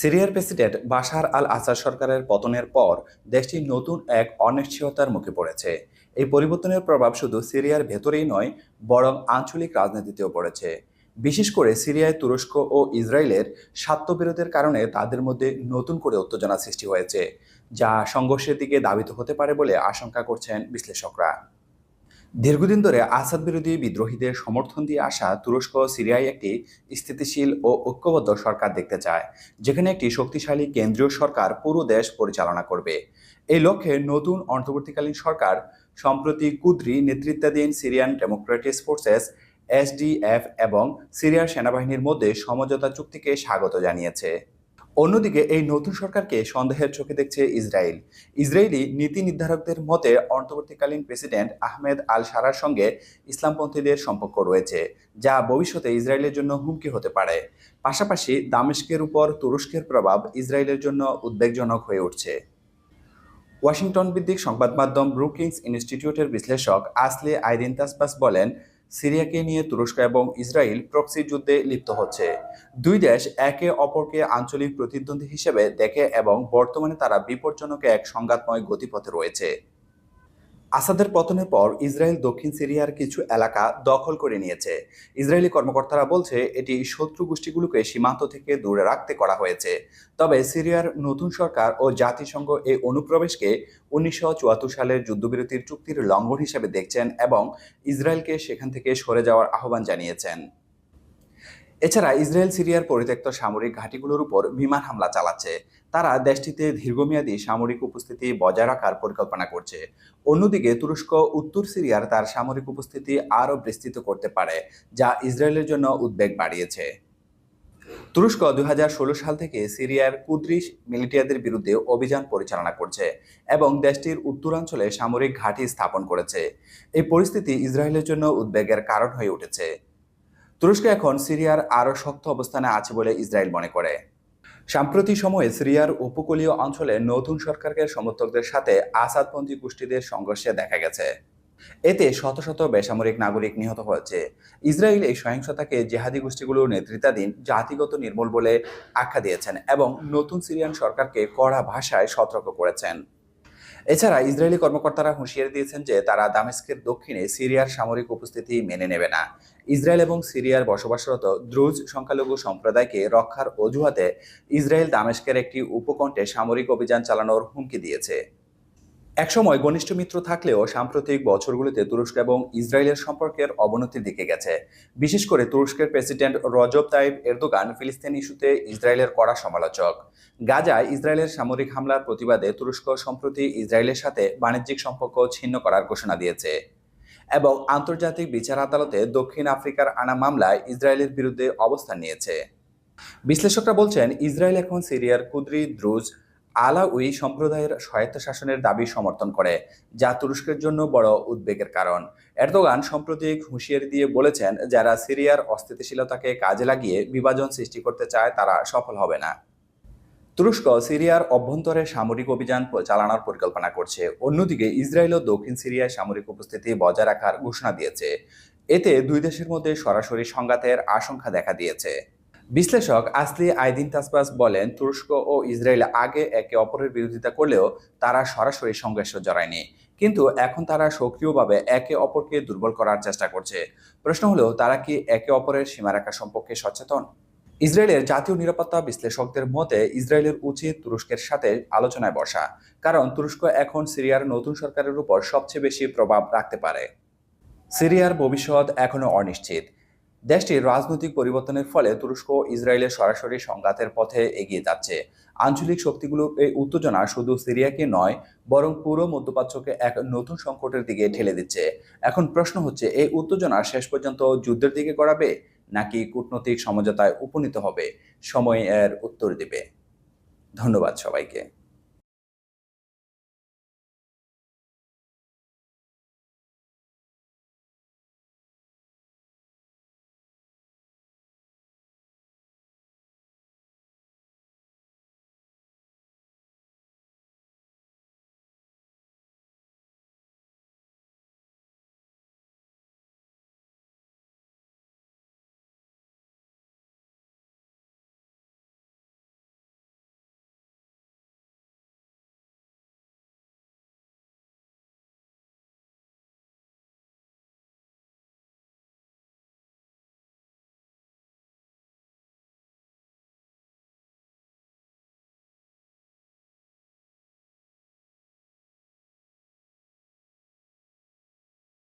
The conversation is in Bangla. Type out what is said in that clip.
সিরিয়ার প্রেসিডেন্ট বাশার আল আসাদ সরকারের পতনের পর দেশটি নতুন এক অনিশ্চয়তার মুখে পড়েছে। এই পরিবর্তনের প্রভাব শুধু সিরিয়ার ভেতরেই নয়, বরং আঞ্চলিক রাজনীতিতেও পড়েছে। বিশেষ করে সিরিয়ায় তুরস্ক ও ইসরায়েলের স্বার্থবিরোধের কারণে তাদের মধ্যে নতুন করে উত্তেজনা সৃষ্টি হয়েছে, যা সংঘর্ষের দিকে দাবিত হতে পারে বলে আশঙ্কা করছেন বিশ্লেষকরা। দীর্ঘদিন ধরে আসাদ বিরোধী বিদ্রোহীদের সমর্থন দিয়ে আসা তুরস্ক সিরিয়ায় একটি স্থিতিশীল ও ঐক্যবদ্ধ সরকার দেখতে চায়, যেখানে একটি শক্তিশালী কেন্দ্রীয় সরকার পুরো দেশ পরিচালনা করবে। এই লক্ষ্যে নতুন অন্তর্বর্তীকালীন সরকার, সম্প্রতি কুদ্রি নেতৃত্বাধীন সিরিয়ান ডেমোক্রেটিক ফোর্সেস এসডিএফ এবং সিরিয়ার সেনাবাহিনীর মধ্যে সমঝোতা চুক্তিকে স্বাগত জানিয়েছে। অন্যদিকে এই নতুন সরকারকে সন্দেহের চোখে দেখছে ইসরায়েল। ইসরায়েলি নীতি নির্ধারকদের মতে অন্তর্বর্তীকালীন প্রেসিডেন্ট আহমেদ আল সারার সঙ্গে ইসলামপন্থীদের সম্পর্ক রয়েছে, যা ভবিষ্যতে ইসরায়েলের জন্য হুমকি হতে পারে। পাশাপাশি দামেস্কের উপর তুরস্কের প্রভাব ইসরায়েলের জন্য উদ্বেগজনক হয়ে উঠছে। ওয়াশিংটন ভিত্তিক সংবাদ মাধ্যম ব্রুকিংস ইনস্টিটিউটের বিশ্লেষক আসলে আইদিন তাসবাস বলেন সিরিয়াকে নিয়ে তুরস্ক এবং ইসরায়েল প্রক্সি যুদ্ধে লিপ্ত হচ্ছে। দুই দেশ একে অপরকে আঞ্চলিক প্রতিদ্বন্দ্বী হিসেবে দেখে এবং বর্তমানে তারা বিপজ্জনক এক সংঘাতময় গতিপথে রয়েছে। আসাদের পতনের পর ইসরায়েল দক্ষিণ সিরিয়ার কিছু এলাকা দখল করে নিয়েছে। ইসরায়েলি কর্মকর্তারা বলছে, এটি শত্রু গোষ্ঠীগুলোকে সীমান্ত থেকে দূরে রাখতে করা হয়েছে। তবে সিরিয়ার নতুন সরকার ও জাতিসংঘ এই অনুপ্রবেশকে উনিশশো চুয়াত্তর সালের যুদ্ধবিরতির চুক্তির লঙ্ঘন হিসেবে দেখছেন এবং ইসরায়েলকে সেখান থেকে সরে যাওয়ার আহ্বান জানিয়েছেন। এছাড়া ইসরায়েল সিরিয়ার পরিত্যক্ত সামরিক ঘাঁটিগুলোর উপর বিমান হামলা চালাচ্ছে। তারা দেশটিতে দীর্ঘমেয়াদী সামরিক উপস্থিতি বজায় রাখার পরিকল্পনা করছে। অন্যদিকে তুরস্ক, উত্তর সিরিয়ার তার সামরিক উপস্থিতি আরও বিস্তৃত করতে পারে, যা ইসরায়েলের জন্য উদ্বেগ বাড়িয়েছে। তুরস্ক দু হাজার ষোলো সাল থেকে সিরিয়ার কুদ্রিশ মিলিটিয়াদের বিরুদ্ধে অভিযান পরিচালনা করছে এবং দেশটির উত্তরাঞ্চলে সামরিক ঘাঁটি স্থাপন করেছে। এই পরিস্থিতি ইসরায়েলের জন্য উদ্বেগের কারণ হয়ে উঠেছে। তুরস্ক এখন সিরিয়ার আরও শক্ত অবস্থানে আছে বলে ইসরায়েল মনে করে। সাম্প্রতিক সময়ে সিরিয়ার উপকূলীয় অঞ্চলে নতুন সরকারকে সমর্থকদের সাথে আসাদপন্থী গোষ্ঠীদের সংঘর্ষে দেখা গেছে। এতে শত শত বেসামরিক নাগরিক নিহত হয়েছে। ইসরায়েল এই সহিংসতাকে জেহাদি গোষ্ঠীগুলোর নেতৃত্বাধীন জাতিগত নির্মূল বলে আখ্যা দিয়েছেন এবং নতুন সিরিয়ান সরকারকে কড়া ভাষায় সতর্ক করেছেন। এছাড়া ইসরায়েলি কর্মকর্তারা হুঁশিয়ারি দিয়েছেন যে তারা দামেস্কের দক্ষিণে সিরিয়ার সামরিক উপস্থিতি মেনে নেবে না। ইসরায়েল এবং সিরিয়ার বসবাসরত দ্রুজ সংখ্যালঘু সম্প্রদায়কে রক্ষার অজুহাতে ইসরায়েল দামেস্কের একটি উপকণ্ঠে সামরিক অভিযান চালানোর হুমকি দিয়েছে। একসময় ঘনিষ্ঠ মিত্র থাকলেও সাম্প্রতিক বছরগুলিতে তুরস্ক এবং ইসরায়েলের সম্পর্কের অবনতির দিকে গেছে। বিশেষ করে তুরস্কের প্রেসিডেন্ট রজব তাইব এরদোগান ফিলিস্তিন ইস্যুতে ইসরায়েলের কড়া সমালোচক। গাজায় ইসরায়েলের সামরিক হামলার প্রতিবাদে তুরস্ক সম্প্রতি ইসরায়েলের সাথে বাণিজ্যিক সম্পর্ক ছিন্ন করার ঘোষণা দিয়েছে। এবং আন্তর্জাতিক বিচার আদালতে দক্ষিণ আফ্রিকার আনা মামলায় ইসরায়েলের বিরুদ্ধে অবস্থান নিয়েছে। বিশ্লেষকরা বলছেন, ইসরায়েল এখন সিরিয়ার কুদ্রি, দ্রুজ আলাউই সম্প্রদায়ের স্বায়ত্তশাসনের দাবি সমর্থন করে, যা তুরস্কের জন্য বড় উদ্বেগের কারণ। এরদোগান সাম্প্রতিক হুঁশিয়ারি দিয়ে বলেছেন, যারা সিরিয়ার অস্থিতিশীলতাকে কাজে লাগিয়ে বিভাজন সৃষ্টি করতে চায়, তারা সফল হবে না। তুরস্ক সিরিয়ার অভ্যন্তরে সামরিক অভিযান চালানোর পরিকল্পনা করছে। অন্যদিকে ইসরায়েল ও দক্ষিণ সিরিয়ায় সামরিক উপস্থিতি বজায় রাখার ঘোষণা দিয়েছে। এতে দুই দেশের মধ্যে সরাসরি সংঘাতের আশঙ্কা দেখা দিয়েছে। বিশ্লেষক আসলি আইদিন তাসবাস বলেন, তুরস্ক ও ইসরায়েল আগে একে অপরের বিরোধিতা করলেও তারা সরাসরি সংঘর্ষে জড়ায়নি। কিন্তু এখন তারা সক্রিয়ভাবে একে অপরকে দুর্বল করার চেষ্টা করছে। প্রশ্ন হলো, তারা কি একে অপরের সীমারেখা সম্পর্কে সচেতন? ইসরায়েলের জাতীয় নিরাপত্তা বিশ্লেষকদের মতে, ইসরায়েলের উচিত তুরস্কের সাথে আলোচনায় বসা, কারণ তুরস্ক এখন সিরিয়ার নতুন সরকারের উপর সবচেয়ে বেশি প্রভাব রাখতে পারে। সিরিয়ার ভবিষ্যৎ এখনও অনিশ্চিত। দেশটির রাজনৈতিক পরিবর্তনের ফলে তুরস্ক ইসরায়েলের সরাসরি সংঘাতের পথে এগিয়ে যাচ্ছে। আঞ্চলিক শক্তিগুলোর এই উত্তেজনা শুধু সিরিয়াকে নয়, বরং পুরো মধ্যপ্রাচ্যকে এক নতুন সংকটের দিকে ঠেলে দিচ্ছে। এখন প্রশ্ন হচ্ছে, এই উত্তেজনা শেষ পর্যন্ত যুদ্ধের দিকে গড়াবে, নাকি কূটনৈতিক সমঝোতায় উপনীত হবে? সময় এর উত্তর দেবে। ধন্যবাদ সবাইকে।